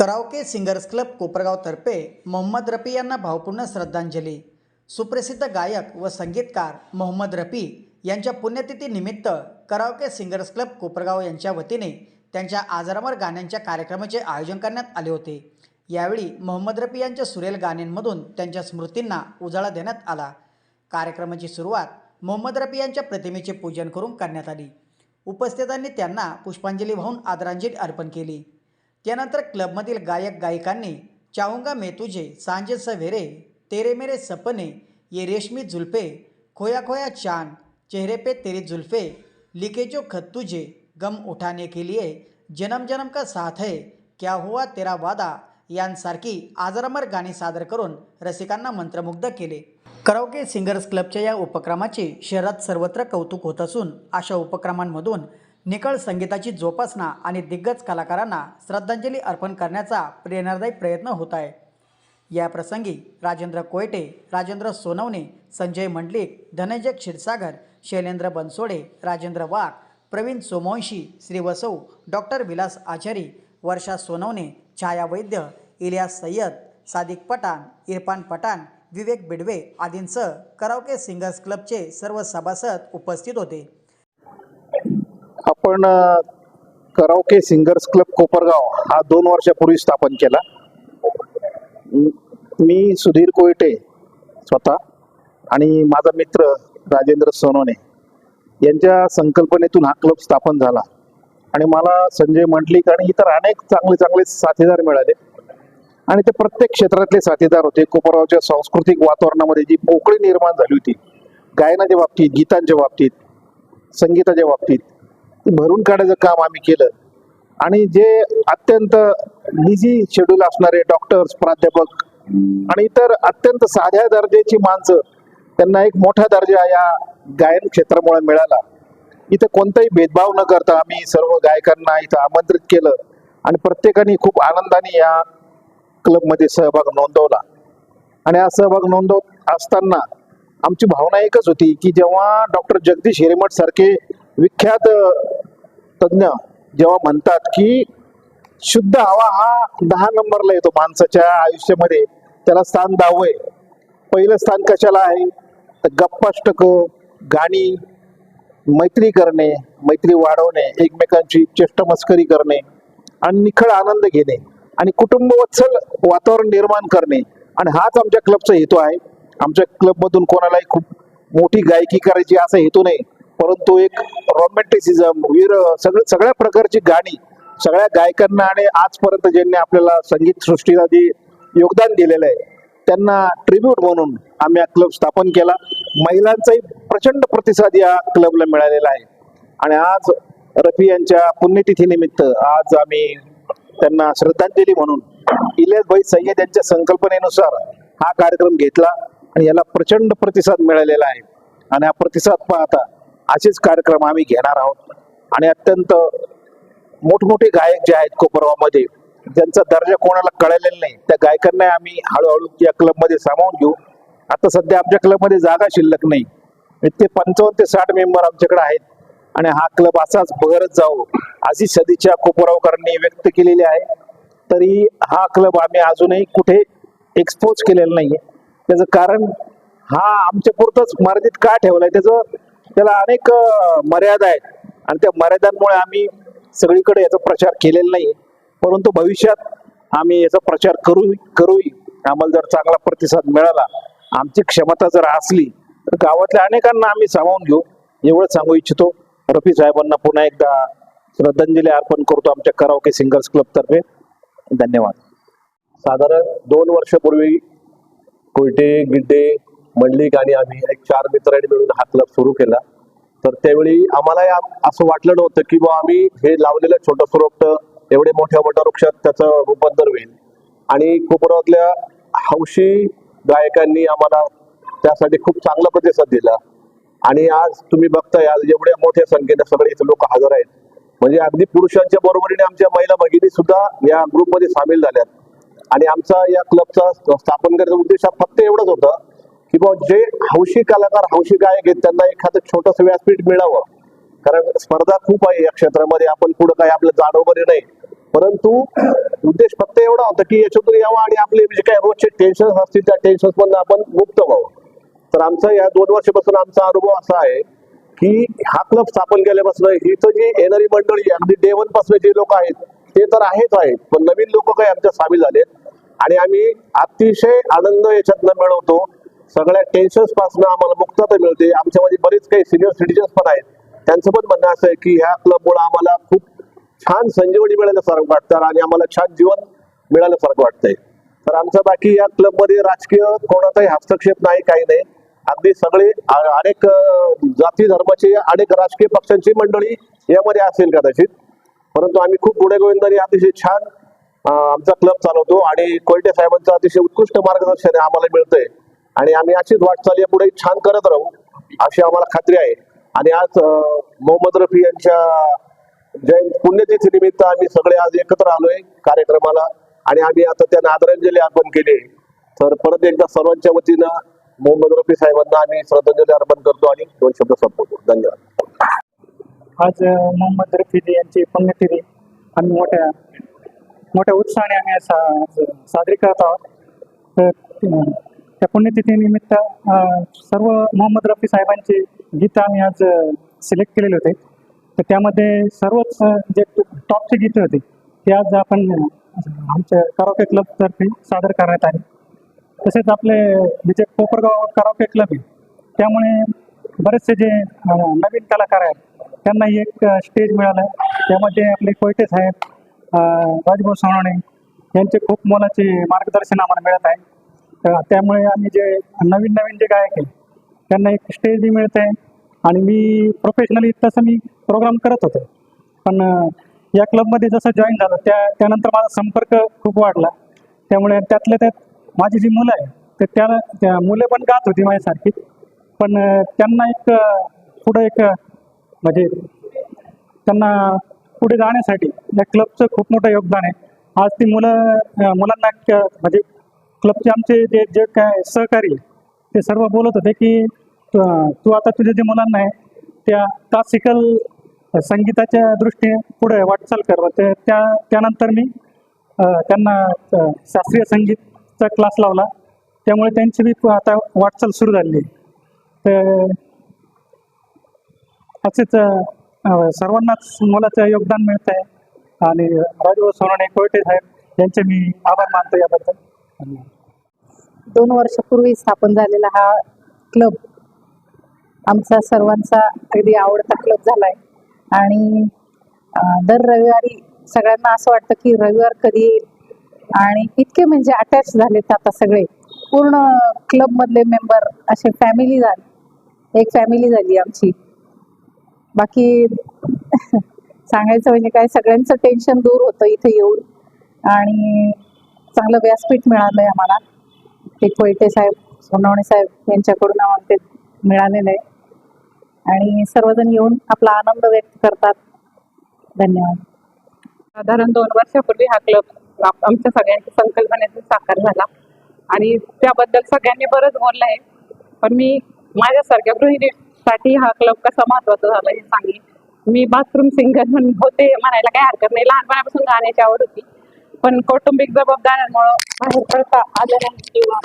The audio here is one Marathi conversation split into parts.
कराओके सिंगर्स क्लब कोपरगावतर्फे मोहम्मद रफी यांना भावपूर्ण श्रद्धांजली. सुप्रसिद्ध गायक व संगीतकार मोहम्मद रफी यांच्या पुण्यतिथीनिमित्त कराओके सिंगर्स क्लब कोपरगाव यांच्या वतीने त्यांच्या आजारावर गाण्यांच्या कार्यक्रमाचे आयोजन करण्यात आले होते. यावेळी मोहम्मद रफी यांच्या सुरेल गाण्यांमधून त्यांच्या स्मृतींना उजाळा देण्यात आला. कार्यक्रमाची सुरुवात मोहम्मद रफी यांच्या प्रतिमेचे पूजन करून करण्यात आली. उपस्थितांनी त्यांना पुष्पांजली वाहून आदरांजली अर्पण केली. त्यानंतर क्लबमधील गायक गायिकांनी चाऊंगा मैं तुझे सांजे सवेरे तेरे मेरे सपने ये रेशमी जुल्फे खोया खोया चांद चेहरे पे तेरी जुल्फे लिखे जो खत तुझे गम उठाने के लिए जन्म जन्म का साथ है क्या हुआ तेरा वादा? यांसारखी आजरामर गाणी सादर करून रसिकांना मंत्रमुग्ध केले. करौके सिंगर्स क्लबच्या या उपक्रमाचे शहरात सर्वत्र कौतुक होत असून अशा उपक्रमांमधून निकळ संगीताची जोपासना आणि दिग्गज कलाकारांना श्रद्धांजली अर्पण करण्याचा प्रेरणादायी प्रयत्न होत आहे. या प्रसंगी राजेंद्र कोयटे राजेंद्र सोनवणे संजय मंडलिक धनंजय क्षीरसागर शैलेंद्र बनसोडे राजेंद्र वाघ प्रवीण सोमवंशी श्रीवसव डॉक्टर विलास आचारी वर्षा सोनवणे छाया वैद्य इलियास सय्यद सादिक पठाण इरफान पठाण विवेक बिडवे आदींसह करावके सिंगर्स क्लबचे सर्व सभासद उपस्थित होते. आपण करावके सिंगर्स क्लब कोपरगाव हा दोन वर्षापूर्वी स्थापन केला. मी सुधीर कोयटे स्वतः आणि माझा मित्र राजेंद्र सोनोने यांच्या संकल्पनेतून हा क्लब स्थापन झाला. आणि मला संजय मंडलिक आणि इतर अनेक चांगले चांगले साथीदार मिळाले. आणि ते प्रत्येक क्षेत्रातले साथीदार होते. कोपरगावच्या सांस्कृतिक वातावरणामध्ये जी पोकळी निर्माण झाली होती गायनाच्या बाबतीत गीतांच्या बाबतीत संगीताच्या बाबतीत ती भरून काढायचं काम आम्ही केलं. आणि जे अत्यंत निजी शेड्यूल असणारे डॉक्टर्स प्राध्यापक आणि इतर अत्यंत साध्या दर्जाची माणसं त्यांना एक मोठा दर्जा या गायन क्षेत्रामुळे मिळाला. इथं कोणताही भेदभाव न करता आम्ही सर्व गायकांना इथं आमंत्रित केलं आणि प्रत्येकाने खूप आनंदाने या क्लबमध्ये सहभाग नोंदवला. आणि हा सहभाग नोंदवत असताना आमची भावना एकच होती की जेव्हा डॉक्टर जगदीश हिरेमठ सारखे विख्यात तज्ञ तज्ज्ञ जेव्हा म्हणतात की शुद्ध हवा हा दहा नंबरला येतो माणसाच्या आयुष्यामध्ये. त्याला स्थान दहावंय पहिलं स्थान कशाला आहे? तर गप्पाष्टक गाणी मैत्री करणे मैत्री वाढवणे एकमेकांची चेष्टमस्करी करणे आणि निखळ आनंद घेणे आणि कुटुंबवत्सल वातावरण निर्माण करणे. आणि हाच आमच्या क्लबचा हेतू आहे. आमच्या क्लबमधून कोणालाही खूप मोठी गायकी करायची असा हेतू नाही. परंतु एक रोमॅन्टिसिझम वीर सगळं सगळ्या प्रकारची गाणी सगळ्या गायकांना आणि आजपर्यंत ज्यांनी आपल्याला संगीत सृष्टीला जे योगदान दिलेलं आहे त्यांना ट्रिब्यूट म्हणून आम्ही हा क्लब स्थापन केला. महिलांचाही प्रचंड प्रतिसाद या क्लबला मिळालेला आहे. आणि आज रफी यांच्या पुण्यतिथीनिमित्त आज आम्ही त्यांना श्रद्धांजली म्हणून इलियास भाई सय्यद यांच्या संकल्पनेनुसार हा कार्यक्रम घेतला आणि याला प्रचंड प्रतिसाद मिळालेला आहे. आणि हा प्रतिसाद पाहता असेच कार्यक्रम आम्ही घेणार आहोत. आणि अत्यंत मोठमोठे गायक जे आहेत कोपरगावमध्ये ज्यांचा दर्जा कोणाला कळलेला नाही त्या गायकांना आम्ही हळूहळू या क्लबमध्ये सामावून घेऊ. आता सध्या आमच्या क्लबमध्ये जागा शिल्लक नाही. ते पंचावन्न ते साठ मेंबर आमच्याकडे आहेत. आणि हा क्लब असाच बहरत जाऊ अशी सदिच्छा कोपरावकरांनी व्यक्त केलेली आहे. तरी हा क्लब आम्ही अजूनही कुठे एक्सपोज केलेला नाहीये. त्याचं कारण हा आमच्या पुरतच मर्यादित का ठेवलाय? त्याचं त्याला अनेक मर्यादा आहेत. आणि त्या मर्यादांमुळे आम्ही सगळीकडे याचा प्रचार केलेला नाही परंतु भविष्यात आम्ही याचा प्रचार करू करूही. आम्हाला जर चांगला प्रतिसाद मिळाला आमची क्षमता जर असली तर गावातल्या अनेकांना आम्ही सामावून घेऊ. एवढं सांगू इच्छितो. रफी साहेबांना पुन्हा एकदा श्रद्धांजली अर्पण करतो आमच्या कराओके सिंगर्स क्लबतर्फे. धन्यवाद. साधारण दोन वर्षापूर्वी कोयटे गिड्डे मंडलिक आणि आम्ही एक चार मित्रांनी मिळून हा क्लब सुरू केला. तर त्यावेळी आम्हाला असं वाटलं नव्हतं की बा आम्ही हे लावलेलं छोटं रोपट एवढे मोठ्या मोठ्या वृक्षात त्याचं रूपांतर होईल. आणि कोपरातल्या हौशी गायकांनी आम्हाला त्यासाठी खूप चांगला प्रतिसाद दिला. आणि आज तुम्ही बघताय आज एवढ्या मोठ्या संख्येने सगळे इथे लोक हजर आहेत. म्हणजे अगदी पुरुषांच्या बरोबरीने आमच्या महिला भगिनी सुद्धा या ग्रुपमध्ये सामील झाल्यात. आणि आमचा या क्लबचा स्थापन करण्याचा उद्देश हा फक्त एवढंच होता. की बा जे हौशी कलाकार हौशी गायक आहेत त्यांना एखादं छोटस व्यासपीठ मिळावं. कारण स्पर्धा खूप आहे या क्षेत्रामध्ये आपण पुढे काय आपलं जाड वगैरे नाही. परंतु उद्देश फक्त एवढा होता की याच्यातून यावं आणि आपले म्हणजे जे काही रोजचे टेन्शन असतील त्या टेन्शन मधून आपण मुक्त व्हावं. तर आमचा या दोन वर्षापासून आमचा अनुभव असा आहे की हा क्लब स्थापन केल्यापासून इथं जी येणारी मंडळी अगदी डे वनपासून जे लोक आहेत ते तर आहेच आहेत. पण नवीन लोक काही आमच्या सामील झालेत. आणि आम्ही अतिशय आनंद याच्यातनं मिळवतो सगळ्या टेन्शन्सपासून आम्हाला मुक्तता मिळते. आमच्यामध्ये बरेच काही सिनियर सिटीजन्स पण आहेत. त्यांचं पण म्हणणं असं आहे की ह्या क्लबमुळे आम्हाला खूप छान संजीवनी मिळाल्यासारखं वाटतं आणि आम्हाला छान जीवन मिळाल्यासारखं वाटतंय. तर आमचं बाकी या क्लबमध्ये राजकीय कोणाचाही हस्तक्षेप नाही काही नाही. अगदी सगळे अनेक जाती धर्माचे अनेक राजकीय पक्षांची मंडळी यामध्ये असेल कदाचित. परंतु आम्ही खूप पुढे गोविंदाने अतिशय छान आमचा क्लब चालवतो आणि कोयटे साहेबांचं अतिशय उत्कृष्ट मार्गदर्शन आम्हाला मिळतंय. आणि आम्ही अशीच वाटचाल पुढे छान करत राहू अशी आम्हाला खात्री आहे. आणि आज मोहम्मद रफी यांच्या जयंत पुण्यतिथी निमित्त आम्ही सगळे आज एकत्र आलोय कार्यक्रमाला. आणि आम्ही आता त्यांना आदरांजली अर्पण केली तर परत एकदा सर्वांच्या वतीनं मोहम्मद रफी साहेबांना आम्ही श्रद्धांजली अर्पण करतो आणि दोन शब्द संपवतो. धन्यवाद. आज मोहम्मद रफी यांची पुण्यतिथी. आम्ही मोठ्या मोठ्या उत्साहाने आम्ही साजरी करत आहोत. तर त्या पुण्यतिथीनिमित्त सर्व मोहम्मद रफी साहेबांची गीतं आम्ही आज सिलेक्ट केलेले होते. तर त्यामध्ये सर्वच जे टॉपचे गीतं होते ते आज आपण आमच्या करावके क्लबतर्फे सादर करण्यात आले. तसेच आपले हे जे कोपरगाव करावके क्लब आहे त्यामुळे बरेचसे जे नवीन कलाकार आहेत त्यांनाही एक स्टेज स्टेज मिळालं. त्यामध्ये आपले कोयटे साहेब राजभाऊ सोनवणे यांचे खूप मोलाचे मार्गदर्शन आम्हाला मिळत आहे. त्यामुळे आम्ही जे नवीन नवीन जे गायक आहेत त्यांना एक स्टेज बी मिळते. आणि मी प्रोफेशनली तसं मी प्रोग्राम करत होतो. पण या क्लबमध्ये जसं जॉईन झालं त्या त्यानंतर माझा संपर्क खूप वाढला. त्यामुळे त्यातल्या त्यात माझी जी मुलं आहे तर त्या त्या मुलं पण गात होती माझ्यासारखी. पण त्यांना एक पुढं एक म्हणजे त्यांना पुढे जाण्यासाठी या क्लबचं खूप मोठं योगदान आहे. आज ती मुलं मुलांना म्हणजे क्लबचे आमचे जे जे काय सहकारी ते सर्व बोलत होते की तू आता तुझ्या जे मुलांना आहे त्या क्लासिकल संगीताच्या दृष्टीने पुढे वाटचाल कर. ते त्या त्यानंतर मी त्यांना शास्त्रीय संगीतचा क्लास लावला. त्यामुळे त्यांची बी आता वाटचाल सुरू झाली तर असेच सर्वांनाच मोलाचं योगदान मिळत आहे आणि राजभाऊ सोनाणे कोयटे साहेब यांचे मी आभार मानतो याबद्दल. धन्यवाद दोन वर्षापूर्वी स्थापन झालेला हा क्लब आमचा सर्वांचा अगदी आवडता क्लब झालाय. आणि दर रविवारी सगळ्यांना असं वाटतं की रविवार कधी येईल? आणि इतके म्हणजे अटॅच झालेत आता सगळे. पूर्ण क्लब मधले मेंबर असे फॅमिली झाले. एक फॅमिली झाली आमची. बाकी सांगायचं म्हणजे काय सगळ्यांचं टेन्शन दूर होतं इथे येऊन. आणि चांगलं व्यासपीठ मिळालंय आम्हाला. ते कोयटे साहेब सोनवणे साहेब यांच्याकडून आम्हाला ते मिळालेलं आहे. आणि सर्वजण येऊन आपला आनंद व्यक्त करतात. धन्यवाद. साधारण दोन वर्षापूर्वी हा क्लब आमच्या सगळ्यांच्या संकल्पनेतून साकार झाला. आणि त्याबद्दल सगळ्यांनी बरंच बोललं आहे. पण मी माझ्यासारख्या गृहिणीसाठी हा क्लब कसा महत्त्वाचा झाला हे सांगेन. मी बाथरूम सिंगर म्हणून होते म्हणायला काही हरकत नाही. लहानपणापासून गाण्याची आवड होती. पण कौटुंबिक जबाबदाऱ्यांमुळं बाहेर पडता आलं नाही किंवा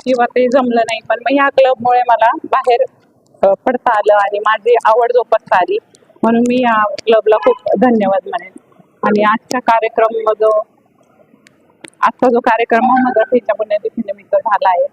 किंवा ते जमलं नाही. पण मग ह्या क्लबमुळे मला बाहेर पडता आलं आणि माझी आवड जोपासता आली. म्हणून मी या क्लबला खूप धन्यवाद म्हणेन. आणि आजचा कार्यक्रम जो आजचा जो कार्यक्रम मोहम्मद रफीच्या पुण्यतिथी निमित्त झाला आहे.